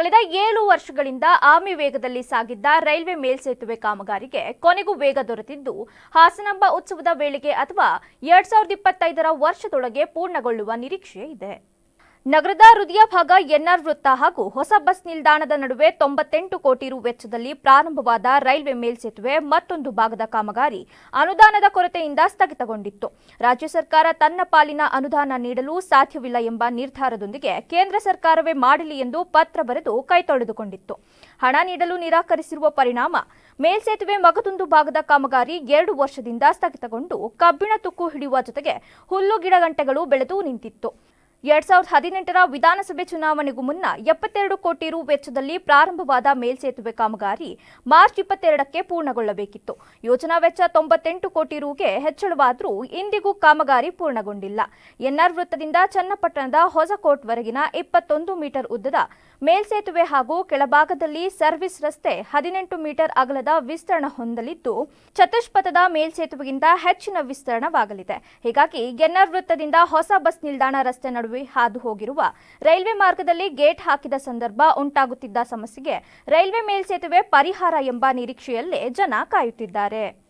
ಕಳೆದ ಏಳು ವರ್ಷಗಳಿಂದ ಆಮಿ ವೇಗದಲ್ಲಿ ಸಾಗಿದ್ದ ರೈಲ್ವೆ ಮೇಲ್ಸೇತುವೆ ಕಾಮಗಾರಿಗೆ ಕೊನೆಗೂ ವೇಗ ದೊರೆತಿದ್ದು, ಹಾಸನಾಂಬ ಉತ್ಸವದ ವೇಳೆಗೆ ಅಥವಾ ಎರಡ್ ಸಾವಿರದ ಇಪ್ಪತ್ತೈದರ ವರ್ಷದೊಳಗೆ ಪೂರ್ಣಗೊಳ್ಳುವ ನಿರೀಕ್ಷೆ ಇದೆ. ನಗರದ ಹೃದಯ ಭಾಗ ಎನ್ಆರ್ ವೃತ್ತ ಹಾಗೂ ಹೊಸ ಬಸ್ ನಿಲ್ದಾಣದ ನಡುವೆ ತೊಂಬತ್ತೆಂಟು ಕೋಟಿ ರು ವೆಚ್ಚದಲ್ಲಿ ಪ್ರಾರಂಭವಾದ ರೈಲ್ವೆ ಮೇಲ್ಸೇತುವೆ ಮತ್ತೊಂದು ಭಾಗದ ಕಾಮಗಾರಿ ಅನುದಾನದ ಕೊರತೆಯಿಂದ ಸ್ಥಗಿತಗೊಂಡಿತ್ತು. ರಾಜ್ಯ ಸರ್ಕಾರ ತನ್ನ ಪಾಲಿನ ಅನುದಾನ ನೀಡಲು ಸಾಧ್ಯವಿಲ್ಲ ಎಂಬ ನಿರ್ಧಾರದೊಂದಿಗೆ ಕೇಂದ್ರ ಸರ್ಕಾರವೇ ಮಾಡಲಿ ಎಂದು ಪತ್ರ ಬರೆದು ಕೈತೊಳೆದುಕೊಂಡಿತ್ತು ಹಣ ನೀಡಲು ನಿರಾಕರಿಸಿರುವ ಪರಿಣಾಮ ಮೇಲ್ಸೇತುವೆ ಮಗದೊಂದು ಭಾಗದ ಕಾಮಗಾರಿ ಎರಡು ವರ್ಷದಿಂದ ಸ್ಥಗಿತಗೊಂಡು ಕಬ್ಬಿಣ ತುಕ್ಕು ಹಿಡಿಯುವ ಜೊತೆಗೆ ಹುಲ್ಲು ಗಿಡಗಂಟೆಗಳು ಬೆಳೆದು ನಿಂತಿತ್ತು. ಎರಡ್ ಸಾವಿರದ ಹದಿನೆಂಟರ ವಿಧಾನಸಭೆ ಚುನಾವಣೆಗೂ ಮುನ್ನ ಎಪ್ಪತ್ತೆರಡು ಕೋಟಿ ರು ವೆಚ್ಚದಲ್ಲಿ ಪ್ರಾರಂಭವಾದ ಮೇಲ್ಸೇತುವೆ ಕಾಮಗಾರಿ ಮಾರ್ಚ್ ಇಪ್ಪತ್ತೆರಡಕ್ಕೆ ಪೂರ್ಣಗೊಳ್ಳಬೇಕಿತ್ತು. ಯೋಜನಾ ವೆಚ್ಚ ತೊಂಬತ್ತೆಂಟು ಕೋಟಿ ರುಗೆ ಹೆಚ್ಚಳವಾದರೂ ಇಂದಿಗೂ ಕಾಮಗಾರಿ ಪೂರ್ಣಗೊಂಡಿಲ್ಲ. ಎನ್ಆರ್ ವೃತ್ತದಿಂದ ಚನ್ನಪಟ್ಟಣದ ಹೊಸಕೋಟ್ವರೆಗಿನ ಇಪ್ಪತ್ತೊಂದು ಮೀಟರ್ ಉದ್ದದ ಮೇಲ್ಸೇತುವೆ ಹಾಗೂ ಕೆಳಭಾಗದಲ್ಲಿ ಸರ್ವಿಸ್ ರಸ್ತೆ ಹದಿನೆಂಟು ಮೀಟರ್ ಅಗಲದ ವಿಸ್ತರಣ ಹೊಂದಲಿದ್ದು ಚತುಷ್ಪಥದ ಮೇಲ್ಸೇತುವೆಗಿಂತ ಹೆಚ್ಚಿನ ವಿಸ್ತರಣವಾಗಲಿದೆ. ಹೀಗಾಗಿ ಎನ್ಆರ್ ವೃತ್ತದಿಂದ ಹೊಸ ಬಸ್ ನಿಲ್ದಾಣ ರಸ್ತೆ ನಡುವೆ ಹಾದು ಹೋಗಿರುವ ರೈಲ್ವೆ ಮಾರ್ಗದಲ್ಲಿ ಗೇಟ್ ಹಾಕಿದ ಸಂದರ್ಭ ಉಂಟಾಗುತ್ತಿದ್ದ ಸಮಸ್ಯೆಗೆ ರೈಲ್ವೆ ಮೇಲ್ಸೇತುವೆ ಪರಿಹಾರ ಎಂಬ ನಿರೀಕ್ಷೆಯಲ್ಲೇ ಜನ ಕಾಯುತ್ತಿದ್ದಾರೆ.